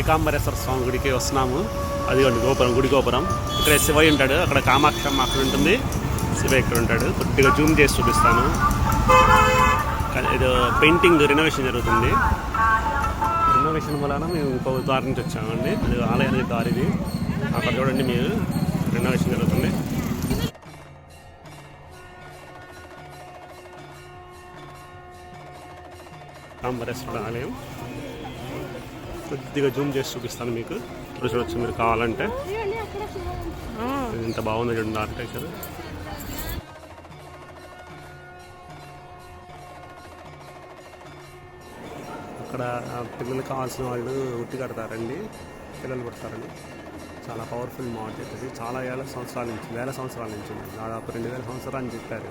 ఏకాంబరేశ్వర స్వామి గుడికి వస్తున్నాము. అదిగోండి గోపురం గుడి గోపురం. ఇక్కడ శివయ్య ఉంటాడు అక్కడ కామాక్షమ్మ అక్కడ ఉంటుంది. శివ ఇక్కడ ఉంటాడు. కొద్దిగా జూమ్ చేసి చూపిస్తాను. ఇది పెయింటింగ్ రినోవేషన్ జరుగుతుంది. రినోవేషన్ వలన మేము ఇంకో దారి నుంచి వచ్చామండి. అది ఆలయానికి దారిది అక్కడ చూడండి మీరు. రినోవేషన్ జరుగుతుంది. కాంబరేశ్వర ఆలయం. కొద్దిగా జూమ్ చేసి చూపిస్తాను మీకు. ఇప్పుడు చూడొచ్చు మీరు కావాలంటే. ఇంత బాగుంది చూడండి ఆర్కిటెక్చర్ అక్కడ ఆ, పిల్లలు కావాల్సిన వాళ్ళు ఉట్టి కడతారండి. పిల్లలు పడతారండి చాలా పవర్ఫుల్ మార్కెట్ ఇది. చాలా ఏళ్ళ సంవత్సరాల నుంచి వేల సంవత్సరాల నుంచి దాదాపు రెండు వేల సంవత్సరాలు అని చెప్పారు.